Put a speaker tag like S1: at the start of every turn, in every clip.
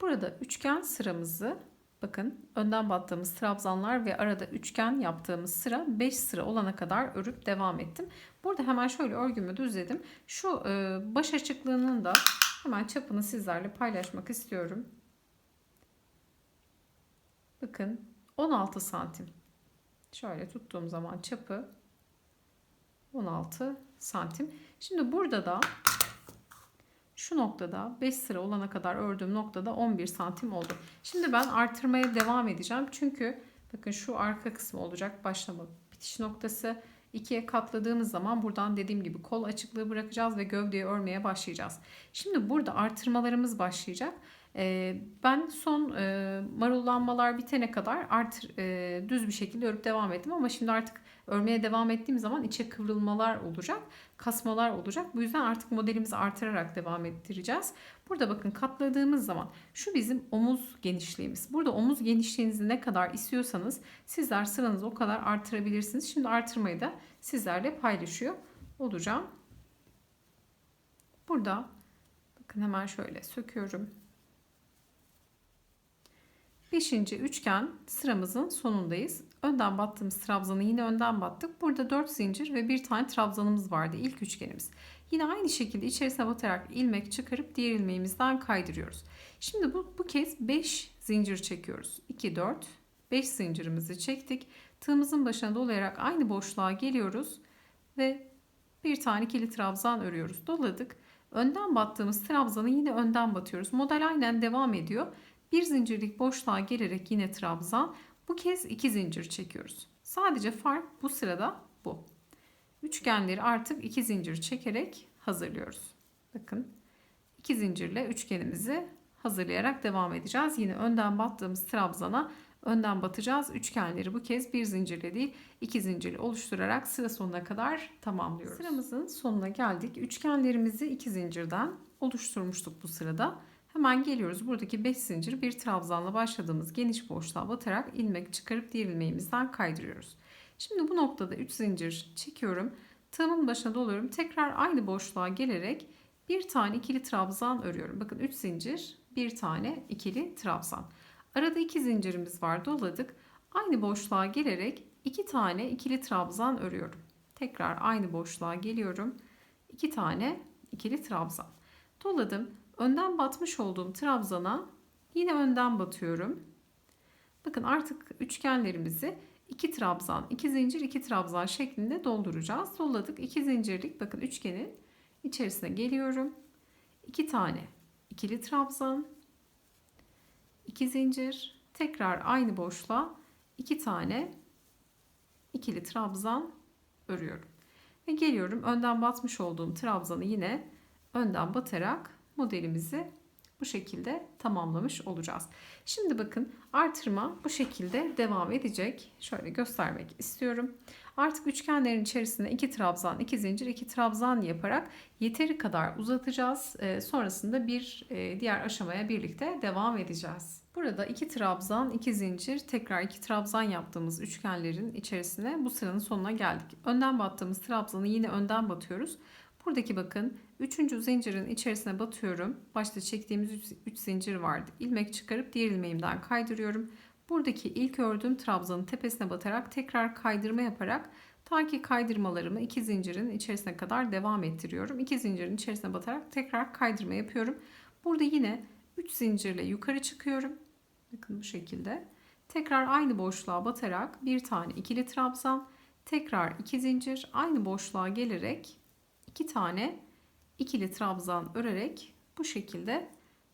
S1: Burada üçgen sıramızı bakın önden battığımız trabzanlar ve arada üçgen yaptığımız sıra 5 sıra olana kadar örüp devam ettim. Burada hemen şöyle örgümü düzledim. Şu e, baş açıklığının da hemen çapını sizlerle paylaşmak istiyorum. Bakın 16 santim. Şöyle tuttuğum zaman çapı 16 santim. Şimdi burada da şu noktada 5 sıra olana kadar ördüğüm noktada 11 santim oldu. Şimdi ben artırmaya devam edeceğim. Çünkü bakın şu arka kısmı olacak başlama bitiş noktası. ikiye katladığımız zaman buradan dediğim gibi kol açıklığı bırakacağız ve gövdeyi örmeye başlayacağız. Şimdi burada artırmalarımız başlayacak. Ee, ben son e, marullanmalar bitene kadar artır, e, düz bir şekilde örüp devam ettim ama şimdi artık örmeye devam ettiğim zaman içe kıvrılmalar olacak, kasmalar olacak. Bu yüzden artık modelimizi artırarak devam ettireceğiz. Burada bakın katladığımız zaman şu bizim omuz genişliğimiz. Burada omuz genişliğinizi ne kadar istiyorsanız sizler sıranızı o kadar artırabilirsiniz. Şimdi artırmayı da sizlerle paylaşıyor olacağım. Burada bakın hemen şöyle söküyorum. Beşinci üçgen sıramızın sonundayız. Önden battığımız trabzanı yine önden battık. Burada 4 zincir ve bir tane trabzanımız vardı ilk üçgenimiz. Yine aynı şekilde içerisine batarak ilmek çıkarıp diğer ilmeğimizden kaydırıyoruz. Şimdi bu, bu kez 5 zincir çekiyoruz. 2, 4, 5 zincirimizi çektik. Tığımızın başına dolayarak aynı boşluğa geliyoruz ve bir tane ikili trabzan örüyoruz. Doladık. Önden battığımız trabzanı yine önden batıyoruz. Model aynen devam ediyor. Bir zincirlik boşluğa gelerek yine trabzan. Bu kez iki zincir çekiyoruz. Sadece fark bu sırada bu. Üçgenleri artık iki zincir çekerek hazırlıyoruz. Bakın iki zincirle üçgenimizi hazırlayarak devam edeceğiz. Yine önden battığımız trabzana önden batacağız. Üçgenleri bu kez bir zincirle değil iki zincirle oluşturarak sıra sonuna kadar tamamlıyoruz. Sıramızın sonuna geldik. Üçgenlerimizi iki zincirden oluşturmuştuk bu sırada. Hemen geliyoruz. Buradaki 5 zincir bir trabzanla başladığımız geniş boşluğa batarak ilmek çıkarıp diğer ilmeğimizden kaydırıyoruz. Şimdi bu noktada 3 zincir çekiyorum. Tığımın başına doluyorum. Tekrar aynı boşluğa gelerek bir tane ikili trabzan örüyorum. Bakın 3 zincir, bir tane ikili trabzan. Arada 2 zincirimiz var. Doladık. Aynı boşluğa gelerek 2 tane ikili trabzan örüyorum. Tekrar aynı boşluğa geliyorum. 2 tane ikili trabzan. Doladım. Önden batmış olduğum trabzana yine önden batıyorum. Bakın artık üçgenlerimizi 2 trabzan, 2 zincir, 2 trabzan şeklinde dolduracağız. Doladık. 2 zincirlik bakın üçgenin içerisine geliyorum. 2 tane ikili trabzan, 2 zincir, tekrar aynı boşluğa 2 tane ikili trabzan örüyorum. Ve geliyorum önden batmış olduğum trabzanı yine önden batarak modelimizi bu şekilde tamamlamış olacağız. Şimdi bakın artırma bu şekilde devam edecek. Şöyle göstermek istiyorum. Artık üçgenlerin içerisine iki trabzan, iki zincir, iki trabzan yaparak yeteri kadar uzatacağız. Ee, sonrasında bir e, diğer aşamaya birlikte devam edeceğiz. Burada iki trabzan, iki zincir, tekrar iki trabzan yaptığımız üçgenlerin içerisine bu sıranın sonuna geldik. Önden battığımız trabzanı yine önden batıyoruz. Buradaki bakın 3. zincirin içerisine batıyorum. Başta çektiğimiz 3 zincir vardı. İlmek çıkarıp diğer ilmeğimden kaydırıyorum. Buradaki ilk ördüğüm trabzanın tepesine batarak tekrar kaydırma yaparak ta ki kaydırmalarımı 2 zincirin içerisine kadar devam ettiriyorum. 2 zincirin içerisine batarak tekrar kaydırma yapıyorum. Burada yine 3 zincirle yukarı çıkıyorum. Bakın bu şekilde. Tekrar aynı boşluğa batarak bir tane ikili trabzan, tekrar 2 zincir aynı boşluğa gelerek 2 tane ikili trabzan örerek bu şekilde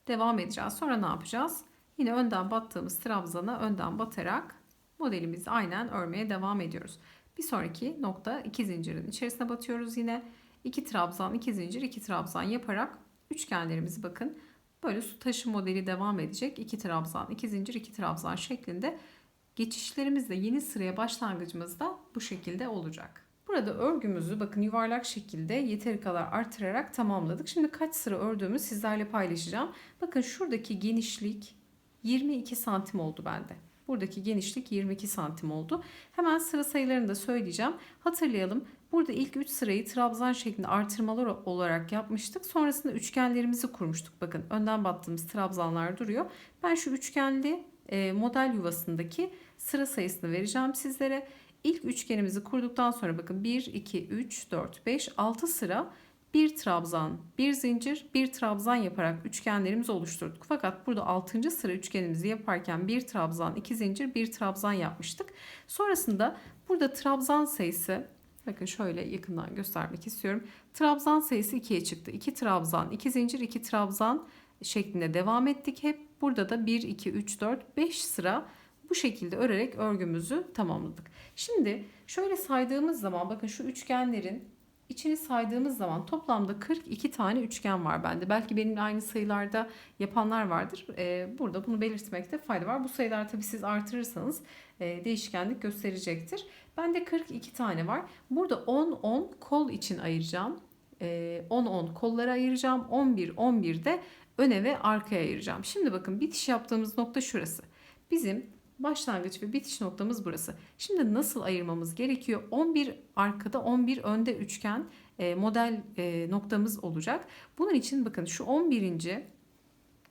S1: devam edeceğiz. Sonra ne yapacağız? Yine önden battığımız trabzana önden batarak modelimizi aynen örmeye devam ediyoruz. Bir sonraki nokta iki zincirin içerisine batıyoruz yine. 2 trabzan, 2 zincir, 2 trabzan yaparak üçgenlerimizi bakın böyle su taşı modeli devam edecek. 2 trabzan, 2 zincir, 2 trabzan şeklinde geçişlerimiz de yeni sıraya başlangıcımız da bu şekilde olacak. Burada örgümüzü bakın yuvarlak şekilde yeteri kadar artırarak tamamladık. Şimdi kaç sıra ördüğümü sizlerle paylaşacağım. Bakın şuradaki genişlik 22 santim oldu bende. Buradaki genişlik 22 santim oldu. Hemen sıra sayılarını da söyleyeceğim. Hatırlayalım. Burada ilk 3 sırayı trabzan şeklinde artırmalar olarak yapmıştık. Sonrasında üçgenlerimizi kurmuştuk. Bakın önden battığımız trabzanlar duruyor. Ben şu üçgenli e, model yuvasındaki sıra sayısını vereceğim sizlere. İlk üçgenimizi kurduktan sonra bakın 1, 2, 3, 4, 5, 6 sıra bir trabzan, bir zincir, bir trabzan yaparak üçgenlerimizi oluşturduk. Fakat burada 6. sıra üçgenimizi yaparken bir trabzan, iki zincir, bir trabzan yapmıştık. Sonrasında burada trabzan sayısı Bakın şöyle yakından göstermek istiyorum. Trabzan sayısı 2'ye çıktı. 2 trabzan, 2 zincir, 2 trabzan şeklinde devam ettik hep. Burada da 1, 2, 3, 4, 5 sıra bu şekilde örerek örgümüzü tamamladık. Şimdi şöyle saydığımız zaman bakın şu üçgenlerin içini saydığımız zaman toplamda 42 tane üçgen var bende. Belki benim aynı sayılarda yapanlar vardır. Ee, burada bunu belirtmekte fayda var. Bu sayılar tabii siz artırırsanız e, değişkenlik gösterecektir. Bende 42 tane var. Burada 10-10 kol için ayıracağım. 10-10 ee, kollara ayıracağım. 11-11 de öne ve arkaya ayıracağım. Şimdi bakın bitiş yaptığımız nokta şurası. Bizim başlangıç ve bitiş noktamız burası. Şimdi nasıl ayırmamız gerekiyor? 11 arkada 11 önde üçgen e, model e, noktamız olacak. Bunun için bakın şu 11.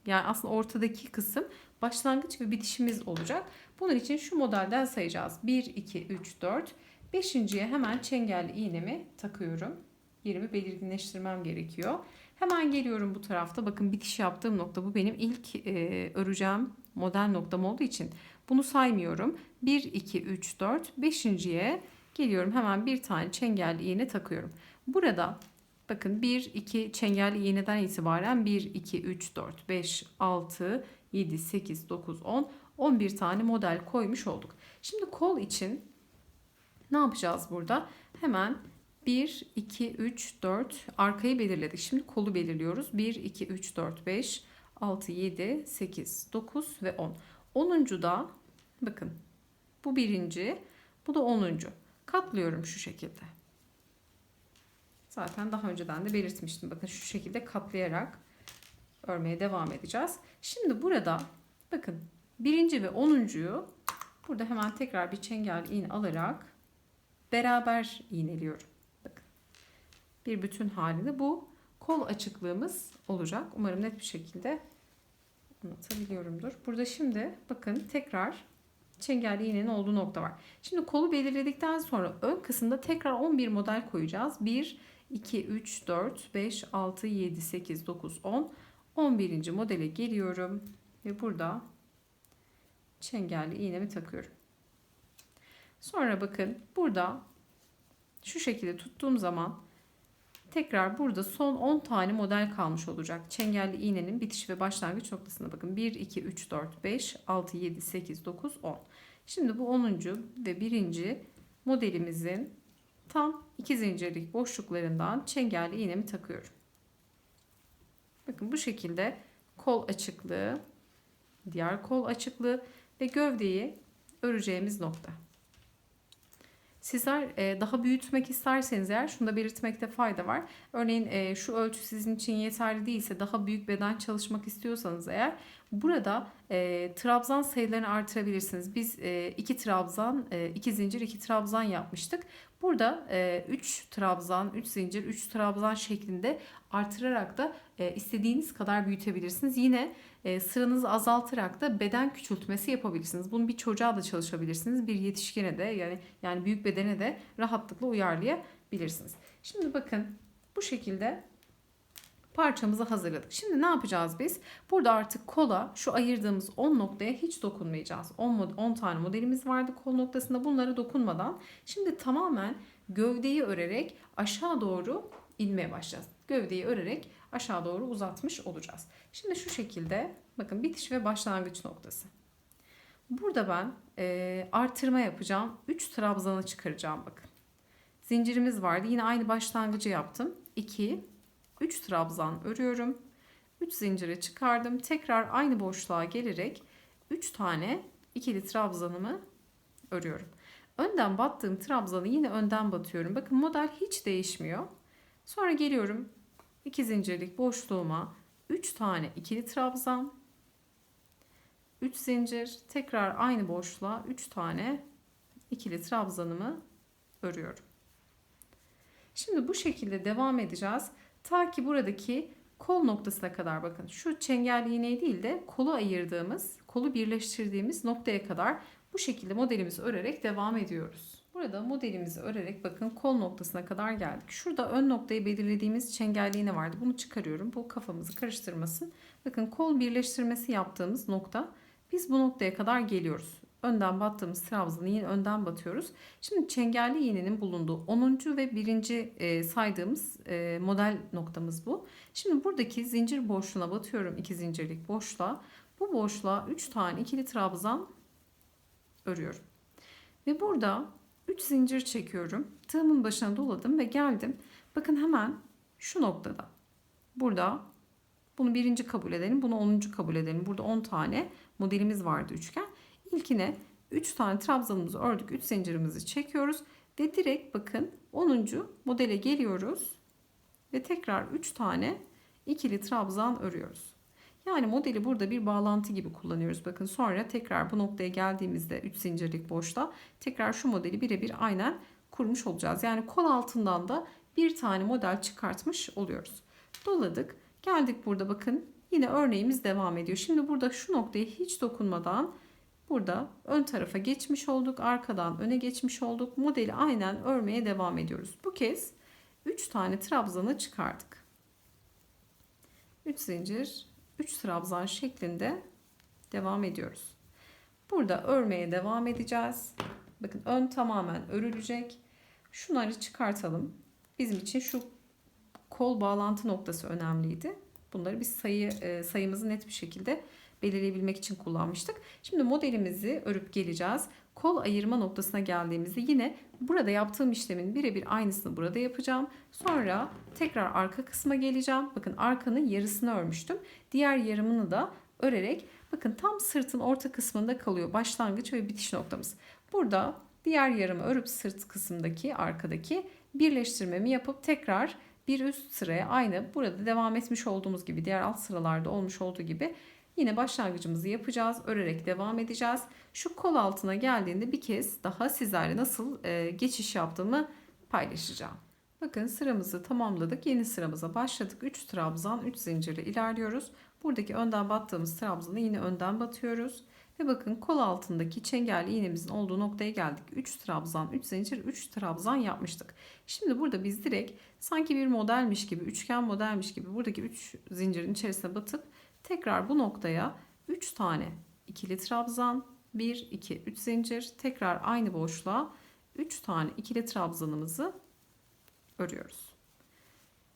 S1: yani aslında ortadaki kısım başlangıç ve bitişimiz olacak. Bunun için şu modelden sayacağız. 1, 2, 3, 4. Beşinciye hemen çengelli iğnemi takıyorum. Yerimi belirginleştirmem gerekiyor. Hemen geliyorum bu tarafta. Bakın bitiş yaptığım nokta bu benim ilk e, öreceğim model noktam olduğu için bunu saymıyorum. 1, 2, 3, 4. Beşinciye geliyorum. Hemen bir tane çengelli iğne takıyorum. Burada bakın 1, 2 çengelli iğneden itibaren 1, 2, 3, 4, 5, 6, 7, 8, 9, 10, 11 tane model koymuş olduk. Şimdi kol için ne yapacağız burada? Hemen 1, 2, 3, 4 arkayı belirledik. Şimdi kolu belirliyoruz. 1, 2, 3, 4, 5, 6, 7, 8, 9 ve 10. 10. da bakın bu birinci bu da 10. Katlıyorum şu şekilde. Zaten daha önceden de belirtmiştim. Bakın şu şekilde katlayarak örmeye devam edeceğiz. Şimdi burada bakın birinci ve onuncuyu burada hemen tekrar bir çengel iğne alarak beraber iğneliyorum. Bakın bir bütün halinde bu kol açıklığımız olacak. Umarım net bir şekilde anlatabiliyorumdur. Burada şimdi bakın tekrar çengelli iğnenin olduğu nokta var. Şimdi kolu belirledikten sonra ön kısımda tekrar 11 model koyacağız. 1, 2, 3, 4, 5, 6, 7, 8, 9, 10. 11. modele geliyorum ve burada çengelli iğnemi takıyorum. Sonra bakın burada şu şekilde tuttuğum zaman tekrar burada son 10 tane model kalmış olacak. Çengelli iğnenin bitiş ve başlangıç noktasına bakın. 1, 2, 3, 4, 5, 6, 7, 8, 9, 10. Şimdi bu 10. ve 1. modelimizin tam iki zincirlik boşluklarından çengelli iğnemi takıyorum. Bakın bu şekilde kol açıklığı, diğer kol açıklığı ve gövdeyi öreceğimiz nokta. Sizler e, daha büyütmek isterseniz eğer şunu da belirtmekte fayda var. Örneğin e, şu ölçü sizin için yeterli değilse daha büyük beden çalışmak istiyorsanız eğer burada e, trabzan sayılarını artırabilirsiniz. Biz iki trabzan, iki zincir, iki trabzan yapmıştık. Burada 3 e, trabzan, 3 zincir, 3 trabzan şeklinde artırarak da e, istediğiniz kadar büyütebilirsiniz. Yine e, sıranızı azaltarak da beden küçültmesi yapabilirsiniz. Bunu bir çocuğa da çalışabilirsiniz. Bir yetişkine de yani yani büyük bedene de rahatlıkla uyarlayabilirsiniz. Şimdi bakın bu şekilde parçamızı hazırladık. Şimdi ne yapacağız biz? Burada artık kola şu ayırdığımız 10 noktaya hiç dokunmayacağız. 10, 10 tane modelimiz vardı kol noktasında bunlara dokunmadan. Şimdi tamamen gövdeyi örerek aşağı doğru inmeye başlayacağız. Gövdeyi örerek aşağı doğru uzatmış olacağız. Şimdi şu şekilde bakın bitiş ve başlangıç noktası. Burada ben e, artırma yapacağım. 3 trabzanı çıkaracağım bakın. Zincirimiz vardı. Yine aynı başlangıcı yaptım. 2, 3 trabzan örüyorum. 3 zinciri çıkardım. Tekrar aynı boşluğa gelerek 3 tane ikili trabzanımı örüyorum. Önden battığım trabzanı yine önden batıyorum. Bakın model hiç değişmiyor. Sonra geliyorum 2 zincirlik boşluğuma 3 tane ikili trabzan 3 3 zincir, tekrar aynı boşluğa 3 tane ikili trabzanımı örüyorum. Şimdi bu şekilde devam edeceğiz. Ta ki buradaki kol noktasına kadar bakın. Şu çengelli iğneyi değil de kolu ayırdığımız, kolu birleştirdiğimiz noktaya kadar bu şekilde modelimizi örerek devam ediyoruz. Burada modelimizi örerek bakın kol noktasına kadar geldik. Şurada ön noktayı belirlediğimiz çengelli iğne vardı. Bunu çıkarıyorum. Bu kafamızı karıştırmasın. Bakın kol birleştirmesi yaptığımız nokta. Biz bu noktaya kadar geliyoruz. Önden battığımız trabzanı yine önden batıyoruz. Şimdi çengelli iğnenin bulunduğu 10. ve 1. E, saydığımız e, model noktamız bu. Şimdi buradaki zincir boşluğuna batıyorum. 2 zincirlik boşluğa. Bu boşluğa 3 tane ikili trabzan örüyorum. Ve burada 3 zincir çekiyorum. Tığımın başına doladım ve geldim. Bakın hemen şu noktada. Burada bunu birinci kabul edelim. Bunu 10. kabul edelim. Burada 10 tane modelimiz vardı üçgen. İlkine 3 tane trabzanımızı ördük. 3 zincirimizi çekiyoruz. Ve direkt bakın 10. modele geliyoruz. Ve tekrar 3 tane ikili trabzan örüyoruz. Yani modeli burada bir bağlantı gibi kullanıyoruz. Bakın sonra tekrar bu noktaya geldiğimizde 3 zincirlik boşta tekrar şu modeli birebir aynen kurmuş olacağız. Yani kol altından da bir tane model çıkartmış oluyoruz. Doladık. Geldik burada bakın yine örneğimiz devam ediyor. Şimdi burada şu noktaya hiç dokunmadan burada ön tarafa geçmiş olduk. Arkadan öne geçmiş olduk. Modeli aynen örmeye devam ediyoruz. Bu kez 3 tane trabzanı çıkardık. 3 zincir 3 trabzan şeklinde devam ediyoruz. Burada örmeye devam edeceğiz. Bakın ön tamamen örülecek. Şunları çıkartalım. Bizim için şu kol bağlantı noktası önemliydi. Bunları biz sayı e, sayımızı net bir şekilde belirleyebilmek için kullanmıştık. Şimdi modelimizi örüp geleceğiz. Kol ayırma noktasına geldiğimizde yine burada yaptığım işlemin birebir aynısını burada yapacağım. Sonra tekrar arka kısma geleceğim. Bakın arkanın yarısını örmüştüm. Diğer yarımını da örerek bakın tam sırtın orta kısmında kalıyor başlangıç ve bitiş noktamız. Burada diğer yarımı örüp sırt kısmındaki arkadaki birleştirmemi yapıp tekrar bir üst sıraya aynı burada devam etmiş olduğumuz gibi diğer alt sıralarda olmuş olduğu gibi Yine başlangıcımızı yapacağız. Örerek devam edeceğiz. Şu kol altına geldiğinde bir kez daha sizlerle nasıl e, geçiş yaptığımı paylaşacağım. Bakın sıramızı tamamladık. Yeni sıramıza başladık. 3 trabzan 3 zincirle ilerliyoruz. Buradaki önden battığımız trabzanı yine önden batıyoruz. Ve bakın kol altındaki çengelli iğnemizin olduğu noktaya geldik. 3 trabzan, 3 zincir, 3 trabzan yapmıştık. Şimdi burada biz direkt sanki bir modelmiş gibi, üçgen modelmiş gibi buradaki 3 zincirin içerisine batıp Tekrar bu noktaya 3 tane ikili trabzan, 1 2 3 zincir, tekrar aynı boşluğa 3 tane ikili trabzanımızı örüyoruz.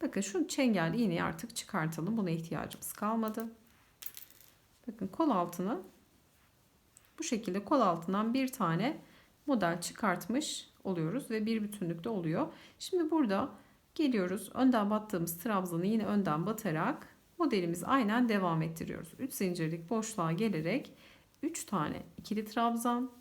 S1: Bakın şu çengelli iğneyi artık çıkartalım. Buna ihtiyacımız kalmadı. Bakın kol altını bu şekilde kol altından bir tane model çıkartmış oluyoruz ve bir bütünlükte oluyor. Şimdi burada geliyoruz. Önden battığımız trabzanı yine önden batarak modelimizi aynen devam ettiriyoruz. 3 zincirlik boşluğa gelerek 3 tane ikili trabzan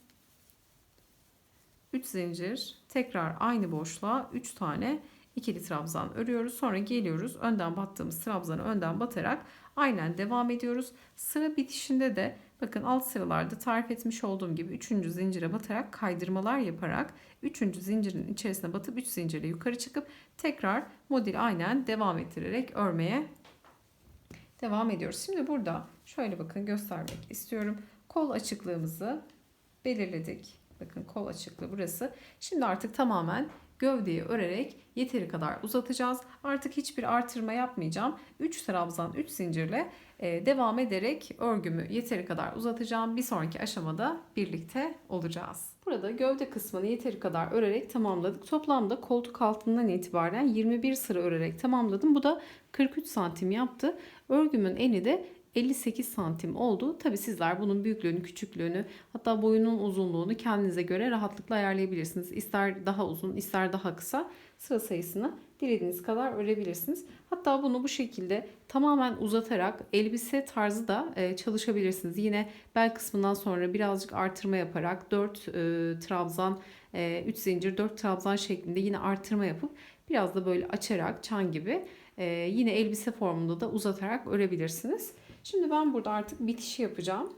S1: 3 zincir tekrar aynı boşluğa 3 tane ikili trabzan örüyoruz. Sonra geliyoruz önden battığımız trabzanı önden batarak aynen devam ediyoruz. Sıra bitişinde de bakın alt sıralarda tarif etmiş olduğum gibi 3. zincire batarak kaydırmalar yaparak 3. zincirin içerisine batıp 3 zincirle yukarı çıkıp tekrar modeli aynen devam ettirerek örmeye devam ediyoruz. Şimdi burada şöyle bakın göstermek istiyorum. Kol açıklığımızı belirledik. Bakın kol açıklığı burası. Şimdi artık tamamen gövdeyi örerek yeteri kadar uzatacağız. Artık hiçbir artırma yapmayacağım. 3 trabzan 3 zincirle devam ederek örgümü yeteri kadar uzatacağım. Bir sonraki aşamada birlikte olacağız. Burada gövde kısmını yeteri kadar örerek tamamladık. Toplamda koltuk altından itibaren 21 sıra örerek tamamladım. Bu da 43 santim yaptı. Örgümün eni de 58 santim oldu. Tabi sizler bunun büyüklüğünü, küçüklüğünü hatta boyunun uzunluğunu kendinize göre rahatlıkla ayarlayabilirsiniz. İster daha uzun, ister daha kısa sıra sayısını dilediğiniz kadar örebilirsiniz. Hatta bunu bu şekilde tamamen uzatarak elbise tarzı da e, çalışabilirsiniz. Yine bel kısmından sonra birazcık artırma yaparak 4 e, trabzan, e, 3 zincir, 4 trabzan şeklinde yine artırma yapıp biraz da böyle açarak çan gibi e, yine elbise formunda da uzatarak örebilirsiniz. Şimdi ben burada artık bitişi yapacağım.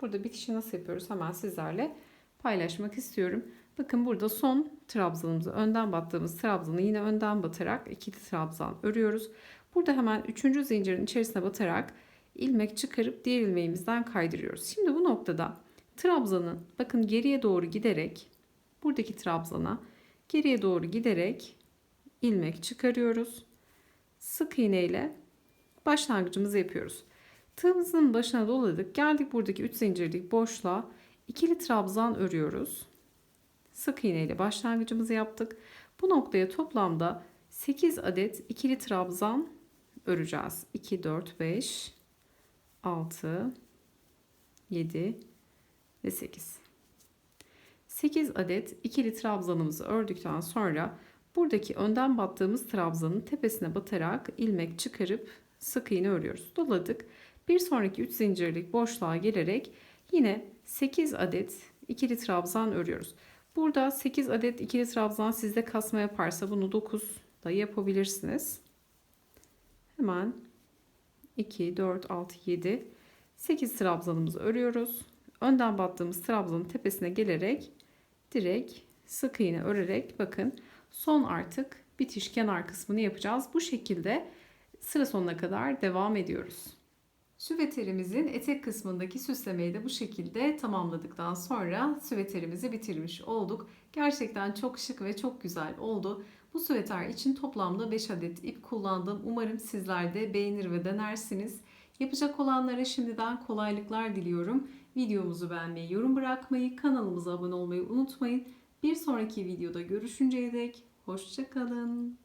S1: Burada bitişi nasıl yapıyoruz hemen sizlerle paylaşmak istiyorum. Bakın burada son trabzanımızı önden battığımız trabzanı yine önden batarak ikili trabzan örüyoruz. Burada hemen üçüncü zincirin içerisine batarak ilmek çıkarıp diğer ilmeğimizden kaydırıyoruz. Şimdi bu noktada trabzanı bakın geriye doğru giderek buradaki trabzana geriye doğru giderek ilmek çıkarıyoruz. Sık iğne ile başlangıcımızı yapıyoruz. Tığımızın başına doladık. Geldik buradaki 3 zincirlik boşluğa ikili trabzan örüyoruz. Sık iğne ile başlangıcımızı yaptık. Bu noktaya toplamda 8 adet ikili trabzan öreceğiz. 2 4 5 6 7 ve 8. 8 adet ikili trabzanımızı ördükten sonra buradaki önden battığımız trabzanın tepesine batarak ilmek çıkarıp sık iğne örüyoruz. Doladık. Bir sonraki 3 zincirlik boşluğa gelerek yine 8 adet ikili trabzan örüyoruz. Burada 8 adet ikili trabzan sizde kasma yaparsa bunu 9 da yapabilirsiniz. Hemen 2, 4, 6, 7, 8 trabzanımızı örüyoruz. Önden battığımız trabzanın tepesine gelerek direkt sık iğne örerek bakın son artık bitiş kenar kısmını yapacağız. Bu şekilde sıra sonuna kadar devam ediyoruz. Süveterimizin etek kısmındaki süslemeyi de bu şekilde tamamladıktan sonra süveterimizi bitirmiş olduk. Gerçekten çok şık ve çok güzel oldu. Bu süveter için toplamda 5 adet ip kullandım. Umarım sizler de beğenir ve denersiniz. Yapacak olanlara şimdiden kolaylıklar diliyorum. Videomuzu beğenmeyi, yorum bırakmayı, kanalımıza abone olmayı unutmayın. Bir sonraki videoda görüşünceye dek hoşçakalın.